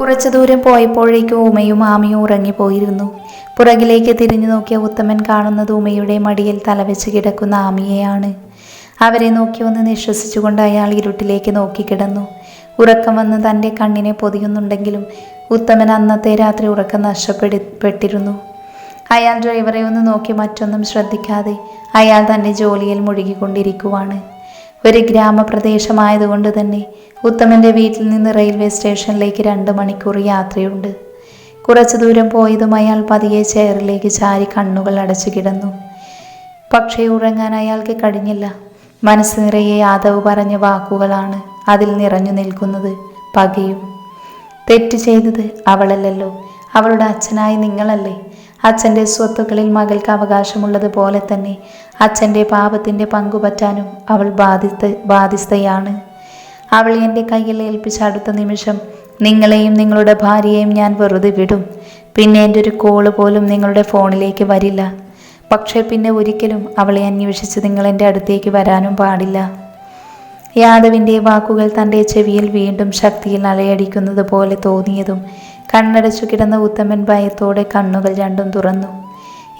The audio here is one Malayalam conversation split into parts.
കുറച്ചു ദൂരം പോയപ്പോഴേക്കും ഉമയും ആമയും ഉറങ്ങിപ്പോയിരുന്നു. പുറകിലേക്ക് തിരിഞ്ഞു നോക്കിയ ഉത്തമൻ കാണുന്നത് ഉമയുടെ മടിയിൽ തലവെച്ച് കിടക്കുന്ന ആമിയെയാണ്. അവരെ നോക്കി ഒന്ന് നിശ്വസിച്ചുകൊണ്ട് അയാൾ ഇരുട്ടിലേക്ക് നോക്കിക്കിടന്നു ഉറക്കം വന്ന് തന്റെ കണ്ണിനെ പൊതിയുന്നുണ്ടെങ്കിലും ഉത്തമൻ അന്നത്തെ രാത്രി ഉറക്കം നഷ്ടപ്പെട്ടിരുന്നു. അയാൾ ഡ്രൈവറെ ഒന്ന് നോക്കി മറ്റൊന്നും ശ്രദ്ധിക്കാതെ അയാൾ തന്റെ ജോലിയിൽ മുഴുകിക്കൊണ്ടിരിക്കുവാണ്. ഒരു ഗ്രാമപ്രദേശമായതുകൊണ്ട് തന്നെ ഉത്തമന്റെ വീട്ടിൽ നിന്ന് റെയിൽവേ സ്റ്റേഷനിലേക്ക് രണ്ട് മണിക്കൂർ യാത്രയുണ്ട്. കുറച്ചു ദൂരം പോയതും അയാൾ പതിയെ ചെയറിലേക്ക് ചാരി കണ്ണുകൾ അടച്ചു കിടന്നു. പക്ഷേ ഉറങ്ങാൻ അയാൾക്ക് കഴിഞ്ഞില്ല. മനസ്സ് നിറയെ യാദവ് പറഞ്ഞ വാക്കുകളാണ് അതിൽ നിറഞ്ഞു നിൽക്കുന്നത് പകയും. തെറ്റ് ചെയ്തത് അവളല്ലല്ലോ. അവളുടെ അച്ഛനായി നിങ്ങളല്ലേ? അച്ഛന്റെ സ്വത്തുക്കളിൽ മകൾക്ക് അവകാശമുള്ളതുപോലെ തന്നെ അച്ഛന്റെ പാപത്തിന്റെ പങ്കുപറ്റാനും അവൾ ബാധിത ബാധ്യസ്ഥയാണ്. അവൾ എന്റെ കയ്യിൽ ഏൽപ്പിച്ച അടുത്ത നിമിഷം നിങ്ങളെയും നിങ്ങളുടെ ഭാര്യയെയും ഞാൻ വെറുതെ വിടും. പിന്നെ എന്റെ ഒരു കോൾ പോലും നിങ്ങളുടെ ഫോണിലേക്ക് വരില്ല. പക്ഷേ പിന്നെ ഒരിക്കലും അവളെ അന്വേഷിച്ച് നിങ്ങൾ എന്റെ അടുത്തേക്ക് വരാനും പാടില്ല. യാദവിന്റെ വാക്കുകൾ തന്റെ ചെവിയിൽ വീണ്ടും ശക്തിയിൽ അലയടിക്കുന്നത് പോലെ തോന്നിയതും കണ്ണടച്ചു കിടന്ന ഉത്തമൻ ഭയത്തോടെ കണ്ണുകൾ രണ്ടും തുറന്നു.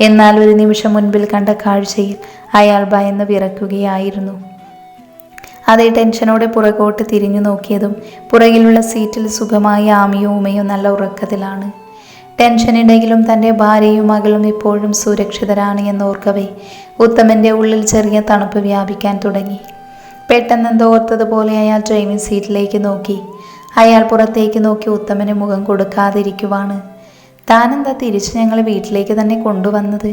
എന്നാൽ ഒരു നിമിഷം മുൻപിൽ കണ്ട കാഴ്ചയിൽ അയാൾ ഭയന്ന് വിറക്കുകയായിരുന്നു അതേ ടെൻഷനോടെ പുറകോട്ട് തിരിഞ്ഞു നോക്കിയതും പുറകിലുള്ള സീറ്റിൽ സുഖമായി ആമിയും ഉമയും നല്ല ഉറക്കത്തിലാണ്. ടെൻഷനിടയിലും തന്റെ ഭാര്യയും മകളും ഇപ്പോഴും സുരക്ഷിതരാണ് എന്നോർക്കവേ ഉത്തമന്റെ ഉള്ളിൽ ചെറിയ തണുപ്പ് വ്യാപിക്കാൻ തുടങ്ങി. പെട്ടെന്നെന്തോ ഓർത്തതുപോലെ അയാൾ ഡ്രൈവിംഗ് സീറ്റിലേക്ക് നോക്കി. അയാൾ പുറത്തേക്ക് നോക്കി ഉത്തമന് മുഖം കൊടുക്കാതിരിക്കുവാണ്. താനെന്താ തിരിച്ച് ഞങ്ങൾ വീട്ടിലേക്ക് തന്നെ കൊണ്ടുവന്നത്?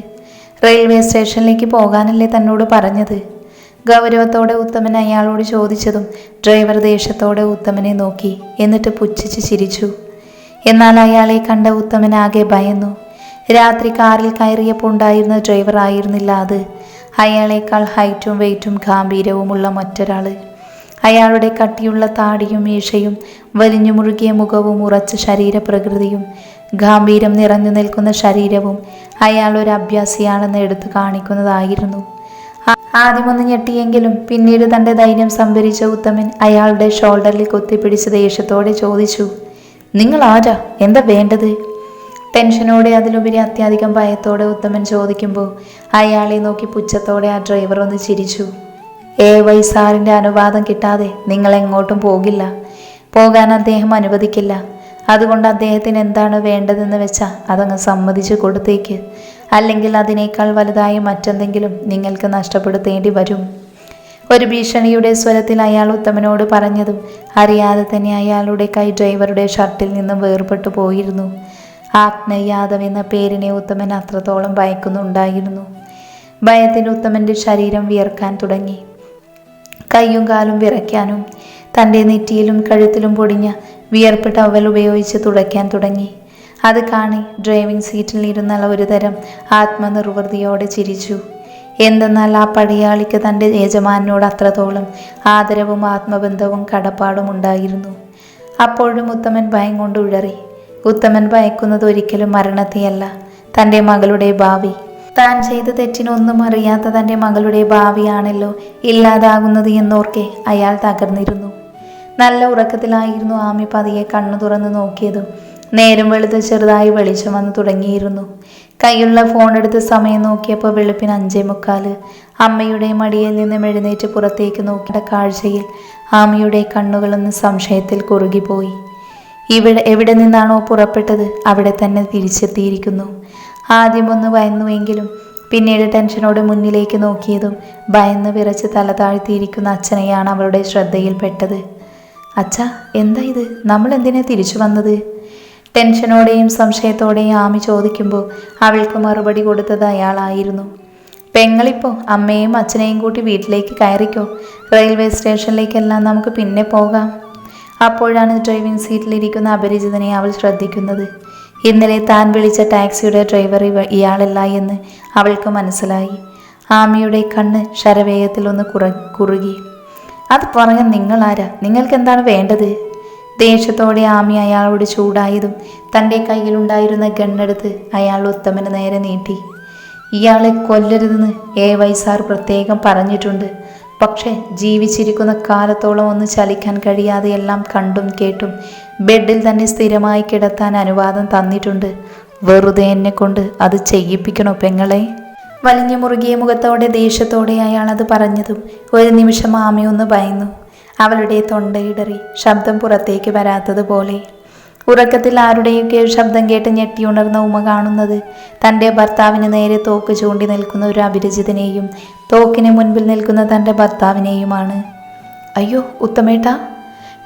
റെയിൽവേ സ്റ്റേഷനിലേക്ക് പോകാനല്ലേ തന്നോട് പറഞ്ഞത്? ഗൗരവത്തോടെ ഉത്തമൻ അയാളോട് ചോദിച്ചതും ഡ്രൈവർ ദേഷ്യത്തോടെ ഉത്തമനെ നോക്കി എന്നിട്ട് പുച്ഛിച്ച് ചിരിച്ചു. എന്നാൽ അയാളെ കണ്ട ഉത്തമൻ ആകെ ഭയന്നു. രാത്രി കാറിൽ കയറിയപ്പോൾ ഉണ്ടായിരുന്ന ഡ്രൈവർ ആയിരുന്നില്ല അത്. അയാളേക്കാൾ ഹൈറ്റും വെയിറ്റും ഗാംഭീര്യവുമുള്ള മറ്റൊരാൾ അയാളുടെ കട്ടിയുള്ള താടിയും മീശയും വലിഞ്ഞു മുറുകിയ മുഖവും ഉറച്ച ശരീരപ്രകൃതിയും ഗാംഭീരം നിറഞ്ഞു നിൽക്കുന്ന ശരീരവും അയാൾ ഒരു അഭ്യാസിയാണെന്ന് എടുത്തു കാണിക്കുന്നതായിരുന്നു. ആദ്യമൊന്ന് ഞെട്ടിയെങ്കിലും പിന്നീട് തന്റെ ധൈര്യം സംഭരിച്ച ഉത്തമൻ അയാളുടെ ഷോൾഡറിൽ കൊത്തിപ്പിടിച്ച് ദേഷ്യത്തോടെ ചോദിച്ചു നിങ്ങൾ ആരാ? എന്താ വേണ്ടത്? ടെൻഷനോടെ അതിലുപരി അത്യാധികം ഭയത്തോടെ ഉത്തമൻ ചോദിക്കുമ്പോൾ അയാളെ നോക്കി പുച്ഛത്തോടെ ആ ഡ്രൈവർ ഒന്ന് ചിരിച്ചു. എ വൈ സാറിന്റെ അനുവാദം കിട്ടാതെ നിങ്ങൾ എങ്ങോട്ടും പോകില്ല. പോകാൻ അദ്ദേഹം അനുവദിക്കില്ല. അതുകൊണ്ട് അദ്ദേഹത്തിന് എന്താണ് വേണ്ടതെന്ന് വെച്ചാൽ അതങ്ങ് സമ്മതിച്ചു കൊടുത്തേക്ക്. അല്ലെങ്കിൽ അതിനേക്കാൾ വലുതായി മറ്റെന്തെങ്കിലും നിങ്ങൾക്ക് നഷ്ടപ്പെടുത്തേണ്ടി വരും. ഒരു ഭീഷണിയുടെ സ്വരത്തിൽ അയാൾ ഉത്തമനോട് പറഞ്ഞതും അറിയാതെ തന്നെ അയാളുടെ കൈ ഡ്രൈവറുടെ ഷർട്ടിൽ നിന്നും വേർപെട്ടു പോയിരുന്നു. ആഗ്നയ് യാദവ് എന്ന പേരിനെ ഉത്തമൻ അത്രത്തോളം ഭയക്കുന്നുണ്ടായിരുന്നു. ഭയത്തിന് ഉത്തമന്റെ ശരീരം വിയർക്കാൻ തുടങ്ങി. കൈയും കാലും വിറയ്ക്കാനും തന്റെ നെറ്റിയിലും കഴുത്തിലും പൊടിഞ്ഞ വിയർപ്പ് ടവൽ ഉപയോഗിച്ച് തുടയ്ക്കാൻ തുടങ്ങി. അത് കാണി ഡ്രൈവിംഗ് സീറ്റിൽ ഇരുന്നുള്ള ഒരു തരം ആത്മനിർവൃതിയോടെ ചിരിച്ചു. എന്തെന്നാൽ ആ പടയാളിക്ക് തന്റെ യജമാനോട് അത്രത്തോളം ആദരവും ആത്മബന്ധവും കടപ്പാടും ഉണ്ടായിരുന്നു. അപ്പോഴും ഉത്തമൻ ഭയം കൊണ്ട് ഉഴറി. ഉത്തമൻ ഭയക്കുന്നത് ഒരിക്കലും മരണത്തെയല്ല തന്റെ മകളുടെ ഭാവി. താൻ ചെയ്ത തെറ്റിനൊന്നും അറിയാത്ത തന്റെ മകളുടെ ഭാവിയാണല്ലോ ഇല്ലാതാകുന്നത് എന്നോർക്കെ അയാൾ തകർന്നിരുന്നു. നല്ല ഉറക്കത്തിലായിരുന്നു ആമി പതിയെ കണ്ണു തുറന്ന് നോക്കിയതും നേരം വെളുത്ത് ചെറുതായി വെളിച്ചം വന്നു തുടങ്ങിയിരുന്നു. കൈയുള്ള ഫോൺ എടുത്ത് സമയം നോക്കിയപ്പോൾ വെളുപ്പിന് അഞ്ചേ മുക്കാൽ. അമ്മയുടെ മടിയിൽ നിന്നും എഴുന്നേറ്റ് പുറത്തേക്ക് നോക്കിയ കാഴ്ചയിൽ ആമിയുടെ കണ്ണുകളൊന്ന് സംശയത്തിൽ കുറുകിപ്പോയി. ഇവിടെ എവിടെ നിന്നാണോ പുറപ്പെട്ടത് അവിടെ തന്നെ തിരിച്ചെത്തിയിരിക്കുന്നു. ആദ്യമൊന്ന് ഭയന്നുവെങ്കിലും പിന്നീട് ടെൻഷനോട് മുന്നിലേക്ക് നോക്കിയതും ഭയന്ന് വിറച്ച് തല താഴ്ത്തിയിരിക്കുന്ന അച്ഛനെയാണ് അവളുടെ ശ്രദ്ധയിൽപ്പെട്ടത്. അച്ഛ എന്താ ഇത്? നമ്മൾ എന്തിനാ തിരിച്ചു വന്നത്? ടെൻഷനോടെയും സംശയത്തോടെയും ആമി ചോദിക്കുമ്പോൾ അവൾക്ക് മറുപടി കൊടുത്തത് അയാളായിരുന്നു. പെങ്ങളിപ്പോ അമ്മയും അച്ഛനെയും കൂട്ടി വീട്ടിലേക്ക് കയറിക്കോ. റെയിൽവേ സ്റ്റേഷനിലേക്കെല്ലാം നമുക്ക് പിന്നെ പോകാം. അപ്പോഴാണ് ഡ്രൈവിംഗ് സീറ്റിലിരിക്കുന്ന അപരിചിതനെ അവൾ ശ്രദ്ധിക്കുന്നത്. ഇന്നലെ താൻ വിളിച്ച ടാക്സിയുടെ ഡ്രൈവർ ഇയാളല്ല എന്ന് അവൾക്ക് മനസ്സിലായി. ആമിയുടെ കണ്ണ് ശരവേഗത്തിൽ ഒന്ന് കുറ കുറുകി. അത് പറഞ്ഞ നിങ്ങളാരാ? നിങ്ങൾക്ക് എന്താണ് വേണ്ടത്? ദേഷ്യത്തോടെ ആമി അയാളോട് ചൂടായതും തന്റെ കയ്യിലുണ്ടായിരുന്ന ഗണ്ണെടുത്ത് അയാൾ ഉത്തമന് നേരെ നീട്ടി. ഇയാളെ കൊല്ലരുതെന്ന് എ വൈ സാർ പ്രത്യേകം പറഞ്ഞിട്ടുണ്ട്. പക്ഷേ ജീവിച്ചിരിക്കുന്ന കാലത്തോളം ഒന്ന് ചലിക്കാൻ കഴിയാതെ എല്ലാം കണ്ടും കേട്ടും ബെഡിൽ തന്നെ സ്ഥിരമായി കിടത്താൻ അനുവാദം തന്നിട്ടുണ്ട്. വെറുതെ എന്നെ കൊണ്ട് അത് ചെയ്യിപ്പിക്കണോ പെങ്ങളെ? വലിഞ്ഞു മുറുകിയ മുഖത്തോടെ ദേഷ്യത്തോടെ അയാൾ അത് പറഞ്ഞതും ഒരു നിമിഷം ആമയൊന്ന് ഭയന്നു. അവളുടെ തൊണ്ടയിടറി ശബ്ദം പുറത്തേക്ക് വരാത്തതുപോലെ. ഉറക്കത്തിൽ ആരുടെയൊക്കെ ശബ്ദം കേട്ട് ഞെട്ടിയുണർന്ന ഉമ കാണുന്നത്. തന്റെ ഭർത്താവിന് നേരെ തോക്ക് ചൂണ്ടി നിൽക്കുന്ന ഒരു അഭിരുചിതനെയും തോക്കിന് മുൻപിൽ നിൽക്കുന്ന തന്റെ ഭർത്താവിനെയുമാണ്. അയ്യോ ഉത്തമേട്ട.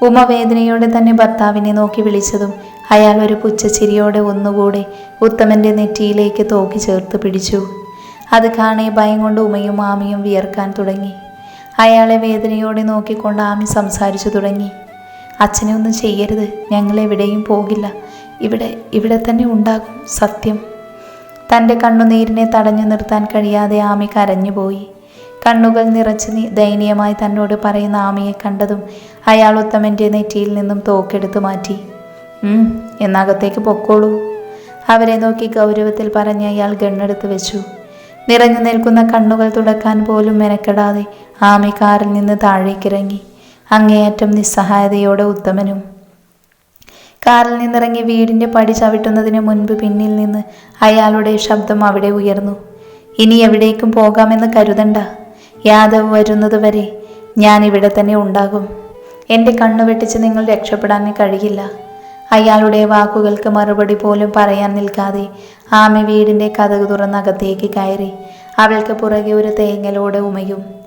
ഉമ വേദനയോടെ തന്നെ ഭർത്താവിനെ നോക്കി വിളിച്ചതും അയാൾ ഒരു പുച്ഛച്ചിരിയോടെ ഒന്നുകൂടെ ഉത്തമന്റെ നെറ്റിയിലേക്ക് തോക്കി ചേർത്ത് പിടിച്ചു. അത് കാണേ ഭയം കൊണ്ട് ഉമയും ആമിയും വിയർക്കാൻ തുടങ്ങി. അയാളെ വേദനയോടെ നോക്കിക്കൊണ്ട് ആമി സംസാരിച്ചു തുടങ്ങി. അച്ഛനെ ഒന്നും ചെയ്യരുത്. ഞങ്ങൾ എവിടെയും പോകില്ല. ഇവിടെ ഇവിടെ തന്നെ ഉണ്ടാകും സത്യം. തന്റെ കണ്ണുനീരിനെ തടഞ്ഞു നിർത്താൻ കഴിയാതെ ആമി കരഞ്ഞുപോയി. കണ്ണുകൾ നിറച്ച് ദയനീയമായി തന്നോട് പറയുന്ന ആമിയെ കണ്ടതും അയാൾ ഉത്തമന്റെ നെറ്റിയിൽ നിന്നും തോക്കെടുത്തു മാറ്റി. "ഉം, എന്നകത്തേക്ക് പൊക്കോളൂ. അവരെ നോക്കി ഗൗരവത്തിൽ പറഞ്ഞ് അയാൾ ഗണ്ണെടുത്ത് വെച്ചു. നിറഞ്ഞു നിൽക്കുന്ന കണ്ണുകൾ തുടക്കാൻ പോലും മെനക്കെടാതെ ആമി കാറിൽ നിന്ന് താഴേക്കിറങ്ങി. അങ്ങേയറ്റം നിസ്സഹായതയോടെ ഉത്തമനും. കാറിൽ നിന്നിറങ്ങി വീടിന്റെ പടി ചവിട്ടുന്നതിന് മുൻപ് പിന്നിൽ നിന്ന് അയാളുടെ ശബ്ദം അവിടെ ഉയർന്നു. ഇനി എവിടേക്കും പോകാമെന്ന് കരുതണ്ട. യാദവ് വരുന്നത് വരെ ഞാൻ ഇവിടെ തന്നെ ഉണ്ടാകും. എന്റെ കണ്ണു വെട്ടിച്ച് നിങ്ങൾ രക്ഷപ്പെടാൻ കഴിയില്ല. അയാളുടെ വാക്കുകൾക്ക് മറുപടി പോലും പറയാൻ നിൽക്കാതെ ആമി വീടിന്റെ കഥക് തുറന്നകത്തേക്ക് കയറി. അവൾക്ക് പുറകെ ഒരു തേങ്ങലോടെ ഉമയും.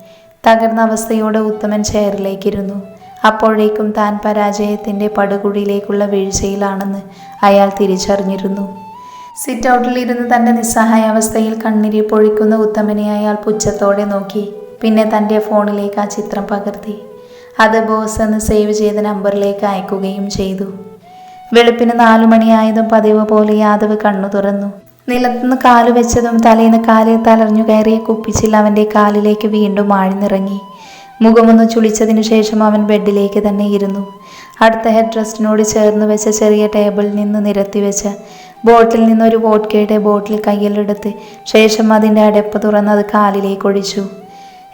തകർന്ന അവസ്ഥയോടെ ഉത്തമൻ ചെയറിലേക്കിരുന്നു. അപ്പോഴേക്കും താൻ പരാജയത്തിന്റെ പടുകുഴിയിലേക്കുള്ള വീഴ്ചയിലാണെന്ന് അയാൾ തിരിച്ചറിഞ്ഞിരുന്നു. സിറ്റ് ഔട്ടിലിരുന്ന് തന്റെ നിസ്സഹായ അവസ്ഥയിൽ കണ്ണിരി പൊഴിക്കുന്ന ഉത്തമനെ അയാൾ പുച്ഛത്തോടെ നോക്കി. പിന്നെ തന്റെ ഫോണിലേക്ക് ആ ചിത്രം പകർത്തി. അത് ബോസ് എന്ന് സേവ് ചെയ്ത നമ്പറിലേക്ക് അയക്കുകയും ചെയ്തു. വെളുപ്പിന് നാലു മണിയായതും പതിവ് പോലെ യാദവ് കണ്ണു തുറന്നു. നിലത്തുനിന്ന് കാൽ വെച്ചതും തലേന്ന് കാലിൽ തളർന്നു കയറിയ കുപ്പിച്ചിൽ അവന്റെ കാലിലേക്ക് വീണ്ടും ആഴ്ന്നിറങ്ങി. മുഖമൊന്ന് ചുളിച്ചതിനു ശേഷം അവൻ ബെഡിലേക്ക് തന്നെ ഇരുന്നു. അടുത്ത ഹെഡ് റെസ്റ്റിനോട് ചേർന്ന് വെച്ച ചെറിയ ടേബിളിൽ നിന്ന് നിരത്തി വെച്ച ബോട്ടിൽ നിന്നൊരു വോഡ്കയുടെ ബോട്ടിൽ കയ്യിലെടുത്ത് ശേഷം അതിന്റെ അടപ്പ് തുറന്ന് അത് കാലിലേക്ക് ഒഴിച്ചു.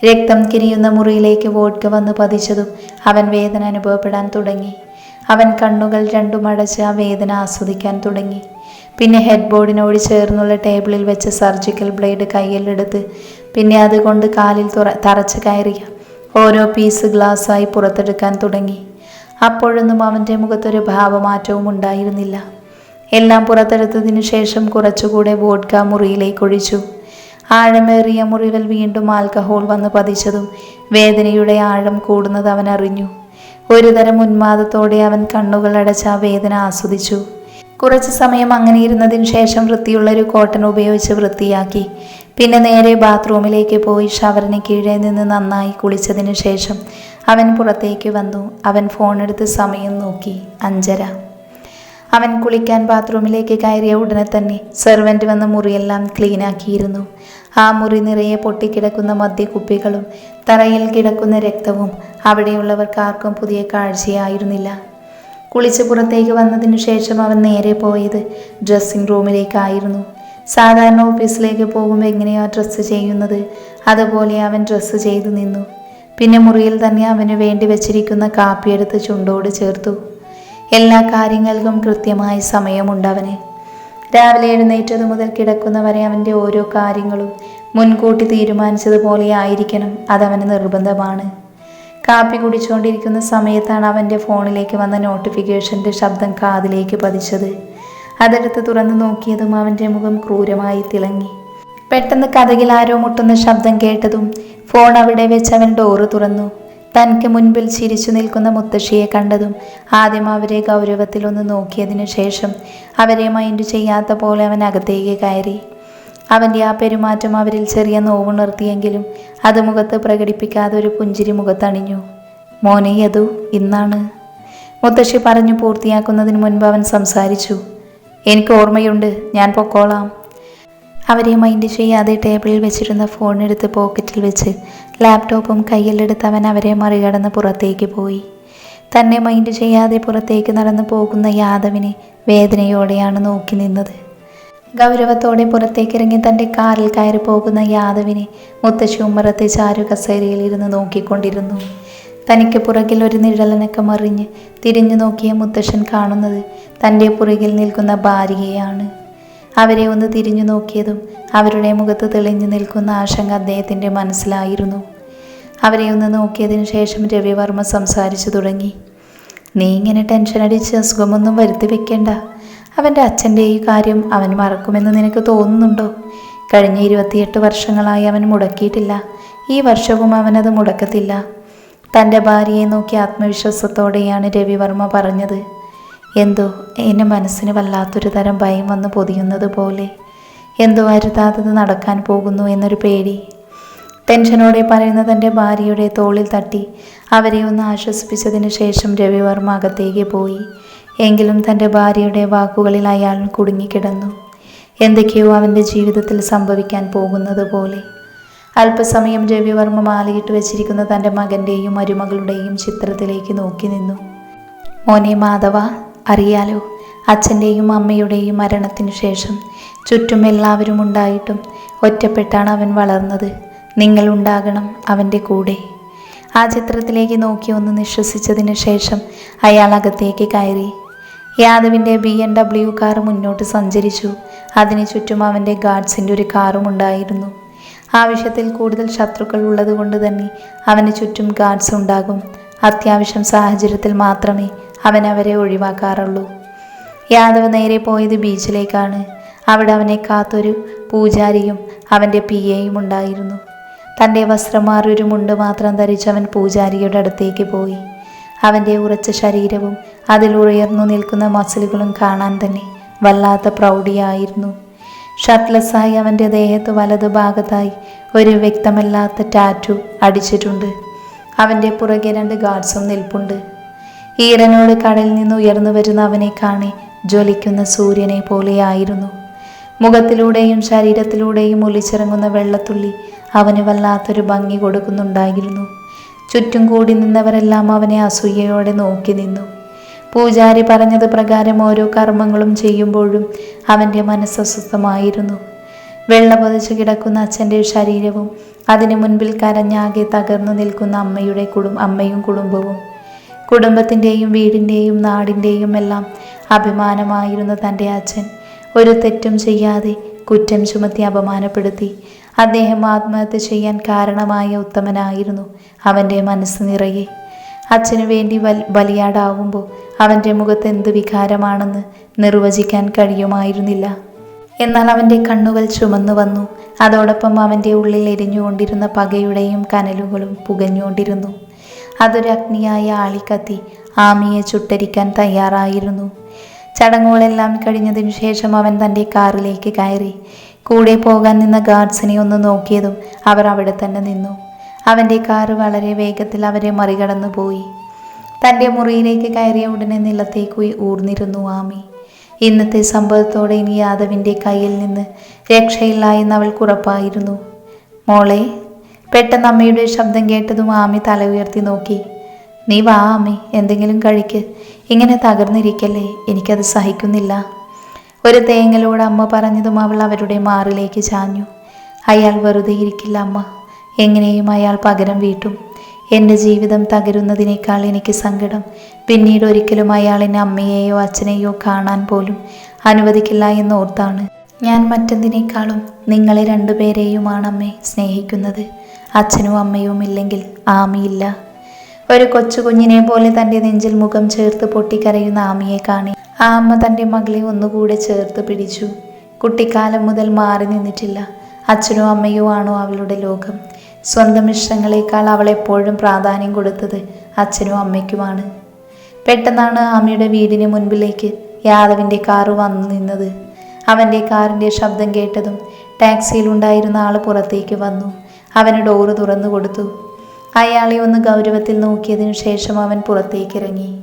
രക്തം കിരിയുന്ന മുറിയിലേക്ക് വോഡ്ക വന്ന് പതിച്ചതും അവൻ വേദന അനുഭവപ്പെടാൻ തുടങ്ങി. അവൻ കണ്ണുകൾ രണ്ടും അടച്ച് ആ വേദന ആസ്വദിക്കാൻ തുടങ്ങി. പിന്നെ ഹെഡ് ബോർഡിനോട് ചേർന്നുള്ള ടേബിളിൽ വെച്ച് സർജിക്കൽ ബ്ലേഡ് കയ്യിലെടുത്ത് പിന്നെ അതുകൊണ്ട് കാലിൽ തുറ തറച്ച് കയറിയ ഓരോ പീസ് ഗ്ലാസ്സായി പുറത്തെടുക്കാൻ തുടങ്ങി. അപ്പോഴൊന്നും അവന്റെ മുഖത്തൊരു ഭാവമാറ്റവും ഉണ്ടായിരുന്നില്ല. എല്ലാം പുറത്തെടുത്തതിനു ശേഷം കുറച്ചുകൂടെ വോഡ്ക മുറിയിലേക്ക് ഒഴിച്ചു. ആഴമേറിയ മുറിവിൽ വീണ്ടും ആൽക്കഹോൾ വന്ന് പതിച്ചതും വേദനയുടെ ആഴം കൂടുന്നത് അവൻ അറിഞ്ഞു. ഒരുതരം ഉന്മാദത്തോടെ അവൻ കണ്ണുകൾ അടച്ച് ആ വേദന ആസ്വദിച്ചു. കുറച്ചു സമയം അങ്ങനെ ഇരുന്നതിന് ശേഷം വൃത്തിയുള്ള ഒരു കോട്ടൺ ഉപയോഗിച്ച് വൃത്തിയാക്കി. പിന്നെ നേരെ ബാത്റൂമിലേക്ക് പോയി ഷവറിന് കീഴേ നിന്ന് നന്നായി കുളിച്ചതിന് ശേഷം അവൻ പുറത്തേക്ക് വന്നു. അവൻ ഫോണെടുത്ത് സമയം നോക്കി. അഞ്ചര. അവൻ കുളിക്കാൻ ബാത്റൂമിലേക്ക് കയറിയ ഉടനെ തന്നെ സെർവന്റ് വന്ന് മുറിയെല്ലാം ക്ലീനാക്കിയിരുന്നു. ആ മുറി നിറയെ പൊട്ടിക്കിടക്കുന്ന മദ്യക്കുപ്പികളും തറയിൽ കിടക്കുന്ന രക്തവും അവിടെയുള്ളവർക്ക് ആർക്കും പുതിയ കാഴ്ചയായിരുന്നില്ല. കുളിച്ച് പുറത്തേക്ക് വന്നതിനു ശേഷം അവൻ നേരെ പോയത് ഡ്രസ്സിംഗ് റൂമിലേക്കായിരുന്നു. സാധാരണ ഓഫീസിലേക്ക് പോകുമ്പോൾ എങ്ങനെയാ ഡ്രസ്സ് ചെയ്യുന്നത്? അതുപോലെ അവൻ ഡ്രസ്സ് ചെയ്തു നിന്നു. പിന്നെ മുറിയിൽ തന്നെ അവന് വേണ്ടി വെച്ചിരിക്കുന്ന കാപ്പിയെടുത്ത് ചുണ്ടോട് ചേർത്തു. എല്ലാ കാര്യങ്ങൾക്കും കൃത്യമായ സമയമുണ്ട് അവന്. രാവിലെ എഴുന്നേറ്റത് മുതൽ കിടക്കുന്നവരെ അവന്റെ ഓരോ കാര്യങ്ങളും മുൻകൂട്ടി തീരുമാനിച്ചതുപോലെ ആയിരിക്കണം. അതവന് നിർബന്ധമാണ്. കാപ്പി കുടിച്ചുകൊണ്ടിരിക്കുന്ന സമയത്താണ് അവന്റെ ഫോണിലേക്ക് വന്ന നോട്ടിഫിക്കേഷന്റെ ശബ്ദം കാതിലേക്ക് പതിച്ചത്. അതെടുത്ത് തുറന്നു നോക്കിയതും അവന്റെ മുഖം ക്രൂരമായി തിളങ്ങി. പെട്ടെന്ന് കഥകിൽ ആരോ മുട്ടുന്ന ശബ്ദം കേട്ടതും ഫോൺ അവിടെ വെച്ച് അവൻ ഡോറ് തുറന്നു. തനിക്ക് മുൻപിൽ ചിരിച്ചു നിൽക്കുന്ന മുത്തശ്ശിയെ കണ്ടതും ആദ്യം അവരെ ഗൗരവത്തിലൊന്ന് നോക്കിയതിനു ശേഷം അവരെ മൈൻഡ് ചെയ്യാത്ത പോലെ അവൻ അകത്തേക്ക് കയറി. അവന്റെ ആ പെരുമാറ്റം അവരിൽ ചെറിയ നോവുണർത്തിയെങ്കിലും അത് മുഖത്ത് പ്രകടിപ്പിക്കാതെ ഒരു പുഞ്ചിരി മുഖത്തണിഞ്ഞു. മോനെ അതു ഇന്നാണ്. മുത്തശ്ശി പറഞ്ഞു പൂർത്തിയാക്കുന്നതിന് മുൻപ് അവൻ സംസാരിച്ചു. എനിക്ക് ഓർമ്മയുണ്ട് ഞാൻ പൊക്കോളാം. അവരെ മൈൻഡ് ചെയ്യാതെ ടേബിളിൽ വെച്ചിരുന്ന ഫോൺ എടുത്ത് പോക്കറ്റിൽ വെച്ച് ലാപ്ടോപ്പും കയ്യിലെടുത്ത് അവൻ അവരെ മറികടന്ന് പുറത്തേക്ക് പോയി. തന്നെ മൈൻഡ് ചെയ്യാതെ പുറത്തേക്ക് നടന്നു പോകുന്ന യാദവിനെ വേദനയോടെയാണ് നോക്കി നിന്നത്. ഗൗരവത്തോടെ പുറത്തേക്കിറങ്ങി തന്റെ കാറിൽ കയറി പോകുന്ന യാദവിനെ മുത്തശ്ശി ഉമ്മറത്തെ ചാരു കസേരയിൽ ഇരുന്ന് നോക്കിക്കൊണ്ടിരുന്നു. തനിക്ക് പുറകിൽ ഒരു നിഴലനക്കം അറിഞ്ഞ് തിരിഞ്ഞു നോക്കിയ മുത്തശ്ശൻ കാണുന്നത് തന്റെ പുറകിൽ നിൽക്കുന്ന ഭാര്യയാണ് അവരെ ഒന്ന് തിരിഞ്ഞു നോക്കിയതും അവരുടെ മുഖത്ത് തെളിഞ്ഞു നിൽക്കുന്ന ആശങ്ക അദ്ദേഹത്തിന്റെ മനസ്സിലായിരുന്നു. അവരെ ഒന്ന് നോക്കിയതിനു ശേഷം രവിവർമ്മ സംസാരിച്ചു തുടങ്ങി. നീ ഇങ്ങനെ ടെൻഷൻ അടിച്ച് അസുഖമൊന്നും വരുത്തി വെക്കേണ്ട. അവന്റെ അച്ഛന്റെ ഈ കാര്യം അവൻ മറക്കുമെന്ന് നിനക്ക് തോന്നുന്നുണ്ടോ? കഴിഞ്ഞ ഇരുപത്തിയെട്ട് വർഷങ്ങളായി അവൻ മുടക്കിയിട്ടില്ല. ഈ വർഷവും അവനത് മുടക്കത്തില്ല. തന്റെ ഭാര്യയെ നോക്കി ആത്മവിശ്വാസത്തോടെയാണ് രവിവർമ്മ പറഞ്ഞത്. എന്തോ എന്റെ മനസ്സിന് വല്ലാത്തൊരു തരം ഭയം വന്ന് പൊതിയുന്നത് പോലെ. എന്തോ അരുതാത്തത് നടക്കാൻ പോകുന്നു എന്നൊരു പേടി. ടെൻഷനോടെ പറയുന്ന തന്റെ ഭാര്യയുടെ തോളിൽ തട്ടി അവരെ ഒന്ന് ആശ്വസിപ്പിച്ചതിന് ശേഷം രവിവർമ്മ അകത്തേക്ക് പോയി. എങ്കിലും തന്റെ ഭാര്യയുടെ വാക്കുകളിൽ അയാൾ കുടുങ്ങിക്കിടന്നു. എന്തൊക്കെയോ അവന്റെ ജീവിതത്തിൽ സംഭവിക്കാൻ പോകുന്നത് പോലെ. അല്പസമയം രവിവർമ്മ മാലയിട്ട് വെച്ചിരിക്കുന്ന തന്റെ മകന്റെയും മരുമകളുടെയും ചിത്രത്തിലേക്ക് നോക്കി നിന്നു. മോനെ മാധവ അറിയാലോ അച്ഛന്റെയും അമ്മയുടെയും മരണത്തിന് ശേഷം ചുറ്റും എല്ലാവരും ഉണ്ടായിട്ടും ഒറ്റപ്പെട്ടാണ് അവൻ വളർന്നത്. നിങ്ങൾ ഉണ്ടാകണം അവന്റെ കൂടെ. ആ ചിത്രത്തിലേക്ക് നോക്കി ഒന്ന് നിശ്വസിച്ചതിന് ശേഷം അയാൾ അകത്തേക്ക് കയറി. യാദവിന്റെ ബി എം ഡബ്ല്യു കാർ മുന്നോട്ട് സഞ്ചരിച്ചു. അതിനു ചുറ്റും അവന്റെ ഗാർഡ്സിന്റെ ഒരു കാറും ഉണ്ടായിരുന്നു. ആവശ്യത്തിൽ കൂടുതൽ ശത്രുക്കൾ ഉള്ളതുകൊണ്ട് തന്നെ അവന് ചുറ്റും ഗാർഡ്സ് ഉണ്ടാകും. അത്യാവശ്യം സാഹചര്യത്തിൽ മാത്രമേ അവൻ അവരെ ഒഴിവാക്കാറുള്ളൂ. യാദവ് നേരെ പോയത് ബീച്ചിലേക്കാണ്. അവിടെ അവനെ കാത്തൊരു പൂജാരിയും അവന്റെ പി എയും ഉണ്ടായിരുന്നു. തന്റെ വസ്ത്രം മാറിയൊരു മുണ്ട് മാത്രം ധരിച്ച് അവൻ പൂജാരിയുടെ അടുത്തേക്ക് പോയി. അവന്റെ ഉറച്ച ശരീരവും അതിൽ ഉയർന്നു നിൽക്കുന്ന മസിലുകളും കാണാൻ തന്നെ വല്ലാത്ത പ്രൗഢിയായിരുന്നു. ഷർട്ട്ലെസ്സായി അവന്റെ ദേഹത്ത് വലതു ഭാഗത്തായി ഒരു വ്യക്തമല്ലാത്ത ടാറ്റു അടിച്ചിട്ടുണ്ട്. അവന്റെ പുറകെ രണ്ട് ഗാർഡ്സും നിൽപ്പുണ്ട്. ഈറനോട് കടലിൽ നിന്ന് ഉയർന്നു വരുന്ന അവനെ കാണി ജ്വലിക്കുന്ന സൂര്യനെ പോലെയായിരുന്നു. മുഖത്തിലൂടെയും ശരീരത്തിലൂടെയും ഒലിച്ചിറങ്ങുന്ന വെള്ളത്തുള്ളി അവന് വല്ലാത്തൊരു ഭംഗി കൊടുക്കുന്നുണ്ടായിരുന്നു. ചുറ്റും കൂടി നിന്നവരെല്ലാം അവനെ അസൂയയോടെ നോക്കി നിന്നു. പൂജാരി പറഞ്ഞത് പ്രകാരം ഓരോ കർമ്മങ്ങളും ചെയ്യുമ്പോഴും അവന്റെ മനസ്സസ്വസ്ഥമായിരുന്നു വെള്ള പതിച്ചു കിടക്കുന്ന അച്ഛന്റെ ശരീരവും അതിനു മുൻപിൽ കരഞ്ഞാകെ തകർന്നു നിൽക്കുന്ന അമ്മയുടെ കുടും അമ്മയും കുടുംബവും. കുടുംബത്തിന്റെയും വീടിന്റെയും നാടിന്റെയും എല്ലാം അഭിമാനമായിരുന്ന തന്റെ അച്ഛൻ. ഒരു തെറ്റും ചെയ്യാതെ കുറ്റം ചുമത്തി അപമാനപ്പെടുത്തി. അദ്ദേഹം ആത്മഹത്യ ചെയ്യാൻ കാരണമായ ഉത്തമനായിരുന്നു. അവന്റെ മനസ്സ് നിറയെ. അച്ഛനു വേണ്ടി വൽ ബലിയാടാവുമ്പോൾ അവന്റെ മുഖത്ത് എന്ത് വികാരമാണെന്ന് നിർവചിക്കാൻ കഴിയുമായിരുന്നില്ല. എന്നാൽ അവന്റെ കണ്ണുകൾ ചുമന്നു വന്നു. അതോടൊപ്പം അവന്റെ ഉള്ളിൽ എരിഞ്ഞുകൊണ്ടിരുന്ന പകയുടെയും കനലുകളും പുകഞ്ഞുകൊണ്ടിരുന്നു. അതൊരു അഗ്നിയായ ആളിക്കത്തി ആമിയെ ചുട്ടരിക്കാൻ തയ്യാറായിരുന്നു. ചടങ്ങുകളെല്ലാം കഴിഞ്ഞതിനു ശേഷം അവൻ തന്റെ കാറിലേക്ക് കയറി. കൂടെ പോകാൻ നിന്ന ഗാർഡ്സിനെ ഒന്ന് നോക്കിയതും അവർ അവിടെ തന്നെ നിന്നു. അവന്റെ കാറ് വളരെ വേഗത്തിൽ അവരെ മറികടന്നു പോയി തന്റെ മുറിയിലേക്ക് കയറിയ ഉടനെ നിലത്തേക്ക് ഊർന്നിരുന്നു ആമി. ഇന്നത്തെ സംഭവത്തോടെ ഇനി യാദവിന്റെ കയ്യിൽ നിന്ന് രക്ഷയില്ല എന്ന് അവൾക്ക് മോളെ പെട്ടെന്ന് അമ്മയുടെ ശബ്ദം കേട്ടതും ആമി തല ഉയർത്തി നോക്കി. നീ വാ ആമി എന്തെങ്കിലും കഴിക്ക്. ഇങ്ങനെ തകർന്നിരിക്കല്ലേ എനിക്കത് സഹിക്കുന്നില്ല. ഒരു തേങ്ങലോട് അമ്മ പറഞ്ഞതും അവൾ അവരുടെ മാറിലേക്ക് ചാഞ്ഞു. അയാൾ വെറുതെ ഇരിക്കില്ല അമ്മ. എങ്ങനെയും അയാൾ പകരം വീട്ടും. എന്റെ ജീവിതം തകരുന്നതിനേക്കാൾ എനിക്ക് സങ്കടം. പിന്നീട് ഒരിക്കലും അയാളിനെ അമ്മയെയോ അച്ഛനെയോ കാണാൻ പോലും അനുവദിക്കില്ല എന്നോർത്താണ്. ഞാൻ മറ്റെന്തിനേക്കാളും നിങ്ങളെ രണ്ടുപേരെയുമാണ് അമ്മേ സ്നേഹിക്കുന്നത്. അച്ഛനും അമ്മയും ഇല്ലെങ്കിൽ ആമിയില്ല. ഒരു കൊച്ചു കുഞ്ഞിനെ പോലെ തന്റെ നെഞ്ചിൽ മുഖം ചേർത്ത് പൊട്ടിക്കരയുന്ന ആമിയെ കാണി ആ അമ്മ തന്റെ മകളെ ഒന്നുകൂടെ ചേർത്ത് പിടിച്ചു. കുട്ടിക്കാലം മുതൽ മാറി നിന്നിട്ടില്ല. അച്ഛനോ അമ്മയോ ആണോ അവളുടെ ലോകം? സ്വന്തം ഇഷ്ടങ്ങളെക്കാൾ അവൾ എപ്പോഴും പ്രാധാന്യം കൊടുത്തത് അച്ഛനും അമ്മയ്ക്കുമാണ്. പെട്ടെന്നാണ് അമ്മയുടെ വീടിന് മുൻപിലേക്ക് യാദവിന്റെ കാറ് വന്നു നിന്നത്. അവന്റെ കാറിന്റെ ശബ്ദം കേട്ടതും ടാക്സിയിലുണ്ടായിരുന്ന ആൾ പുറത്തേക്ക് വന്നു. അവന് ഡോറ് തുറന്നു കൊടുത്തു. അയാളെ ഒന്ന് ഗൗരവത്തിൽ നോക്കിയതിനു ശേഷം അവൻ പുറത്തേക്കിറങ്ങി.